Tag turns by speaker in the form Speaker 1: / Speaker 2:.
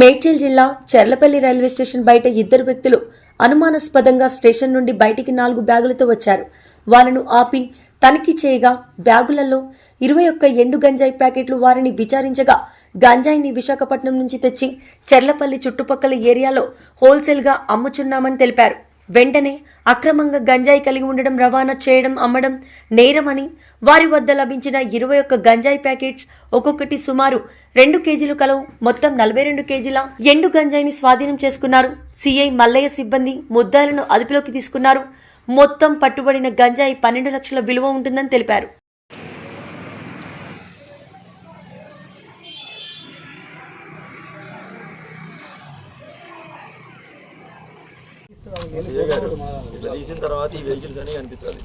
Speaker 1: మేడ్చల్ జిల్లా Cherlapally railway station బయట ఇద్దరు వ్యక్తులు అనుమానాస్పదంగా స్టేషన్ నుండి బయటికి నాలుగు బ్యాగులతో వచ్చారు. వాళ్ళను ఆపి తనిఖీ చేయగా బ్యాగులలో ఇరవై ఒక్క ఎండు గంజాయి ప్యాకెట్లు వారిని విచారించగా గంజాయిని విశాఖపట్నం నుంచి తెచ్చి చెర్లపల్లి చుట్టుపక్కల ఏరియాలో హోల్సేల్గా అమ్ముచున్నామని తెలిపారు. వెంటనే అక్రమంగా గంజాయి కలిగి ఉండడం రవాణా చేయడం అమ్మడం నేరమని వారి వద్ద లభించిన ఇరవై ఒక్క గంజాయి ప్యాకెట్స్ ఒక్కొక్కటి సుమారు రెండు కేజీలు కలవు. మొత్తం నలభై రెండు కేజీల ఎండు గంజాయిని స్వాధీనం చేసుకున్నారు. సిఐ మల్లయ్య సిబ్బంది ముద్దాలను అదుపులోకి తీసుకున్నారు. మొత్తం పట్టుబడిన గంజాయి పన్నెండు లక్షల విలువ ఉంటుందని తెలిపారు.
Speaker 2: ఇట్లా తీసిన తర్వాత ఈ వెహికల్స్ అనేవి కనిపించాలి